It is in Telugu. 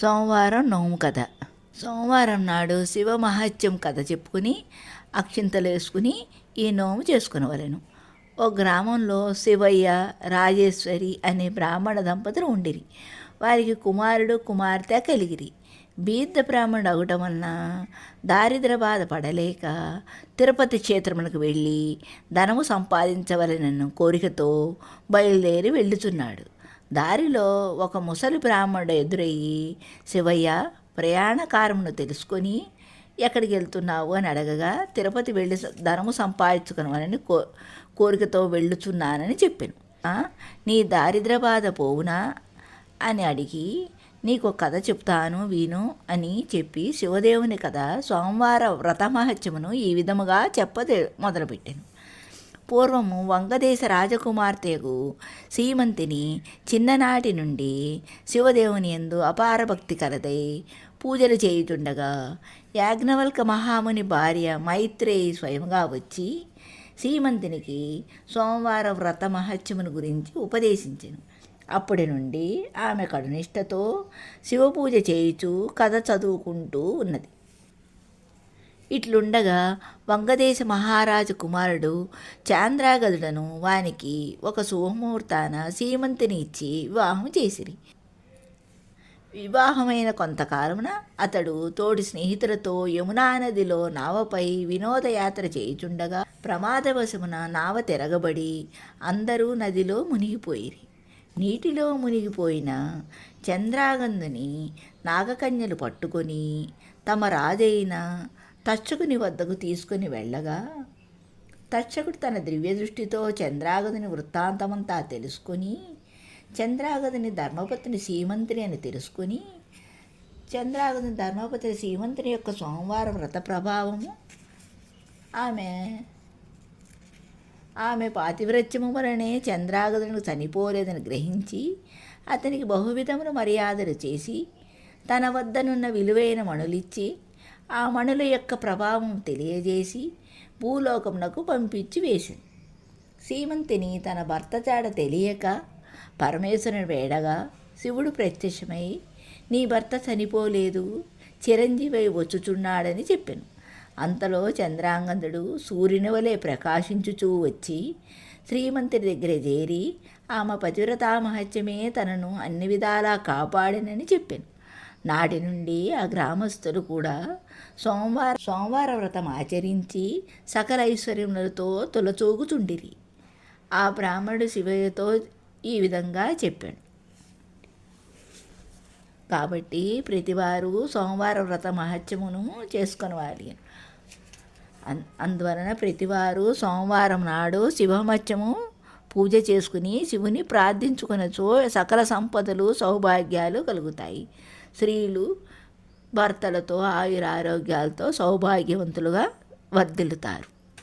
సోమవారం నోము కథ. సోమవారం నాడు శివ మహత్యం కథ చెప్పుకుని అక్షింతలు వేసుకుని ఈ నోము చేసుకునేవాళ్ళను. ఓ గ్రామంలో శివయ్య రాజేశ్వరి అనే బ్రాహ్మణ దంపతులు ఉండిరి. వారికి కుమారుడు కుమార్తె కలిగిరి. బీద బ్రాహ్మణుడు అవటం వలన దారిద్ర బాధపడలేక తిరుపతి క్షేత్రములకు వెళ్ళి ధనము సంపాదించవలనన్న కోరికతో బయలుదేరి వెళ్ళుచున్నాడు. దారిలో ఒక ముసలి బ్రాహ్మణుడు ఎదురయ్యి శివయ్య ప్రయాణ కారమును తెలుసుకొని ఎక్కడికి వెళ్తున్నావు? అని అడగగా తిరుపతి వెళ్ళి ధనము సంపాదించుకునవలని కో కోరికతో వెళ్ళుచున్నానని చెప్పాను. నీ దారిద్ర బాధ పోవునా? అని అడిగి నీకు కథ చెప్తాను విను అని చెప్పి శివదేవుని కథ సోమవార వ్రతమహత్యమును ఈ విధముగా చెప్ప మొదలుపెట్టాను. పూర్వము వంగదేశ రాజకుమార్తెకు సీమంతిని చిన్ననాటి నుండి శివదేవుని ఎందు అపార భక్తి కలదై పూజలు చేయుచుండగా యాజ్ఞవల్క మహాముని భార్య మైత్రేయి స్వయంగా వచ్చి సీమంతినికి సోమవార వ్రత మహత్యమును గురించి ఉపదేశించను. అప్పటి నుండి ఆమె కడునిష్టతో శివపూజ చేయుచు కథ చదువుకుంటూ ఉన్నది. ఇట్లుండగా వంగదేశ మహారాజు కుమారుడు చాంద్రాగదుడను వానికి ఒక శుభముహూర్తాన సీమంతిని ఇచ్చి వివాహం చేసిరి. వివాహమైన కొంతకాలమున అతడు తోటి స్నేహితులతో యమునా నదిలో నావపై వినోదయాత్ర చేయుచుండగా ప్రమాదవశమున నావ తిరగబడి అందరూ నదిలో మునిగిపోయిరి. నీటిలో మునిగిపోయిన చంద్రాగంధుని నాగకన్యలు పట్టుకొని తమ రాజైన తక్షకుని వద్దకు తీసుకుని వెళ్ళగా తక్షకుడు తన దివ్య దృష్టితో చంద్రాగదుని వృత్తాంతమంతా తెలుసుకొని చంద్రాగతిని ధర్మపతిని సీమంతిని అని తెలుసుకొని చంద్రాగతిని ధర్మపతిని సీమంతిని యొక్క సోమవార వ్రత ప్రభావము ఆమె ఆమె పాతివ్రత్యము వలనే చనిపోలేదని గ్రహించి అతనికి బహువిధములు మర్యాదలు చేసి తన వద్దనున్న విలువైన మణులిచ్చి ఆ మణుల యొక్క ప్రభావం తెలియజేసి భూలోకమునకు పంపించి వేసింది. సీమంతిని తన భర్త చాడ తెలియక పరమేశ్వరుని వేడగా శివుడు ప్రత్యక్షమై నీ భర్త చనిపోలేదు చిరంజీవి వచ్చుచున్నాడని చెప్పాను. అంతలో చంద్రాంగదుడు సూర్యుని వలె ప్రకాశించుచూ వచ్చి శ్రీమంతుడి దగ్గర చేరి ఆమె పతివ్రతా మహత్యమే తనను అన్ని విధాలా కాపాడినని చెప్పాను. నాటి నుండి ఆ గ్రామస్తులు కూడా సోమవార సోమవార వ్రతం ఆచరించి సకల ఐశ్వర్యములతో తొలచూగుచుండిరి. ఆ బ్రాహ్మణుడు శివయ్యతో ఈ విధంగా చెప్పాడు. కాబట్టి ప్రతివారు సోమవార వ్రత మహత్యమును చేసుకొనవాలి. అన్- అందువలన ప్రతివారు సోమవారం నాడు శివమత్యము పూజ చేసుకుని శివుని ప్రార్థించుకునచో సకల సంపదలు సౌభాగ్యాలు కలుగుతాయి. స్త్రీలు భర్తలతో ఆయుర ఆరోగ్యాలతో సౌభాగ్యవంతులుగా వర్ధిల్లుతారు.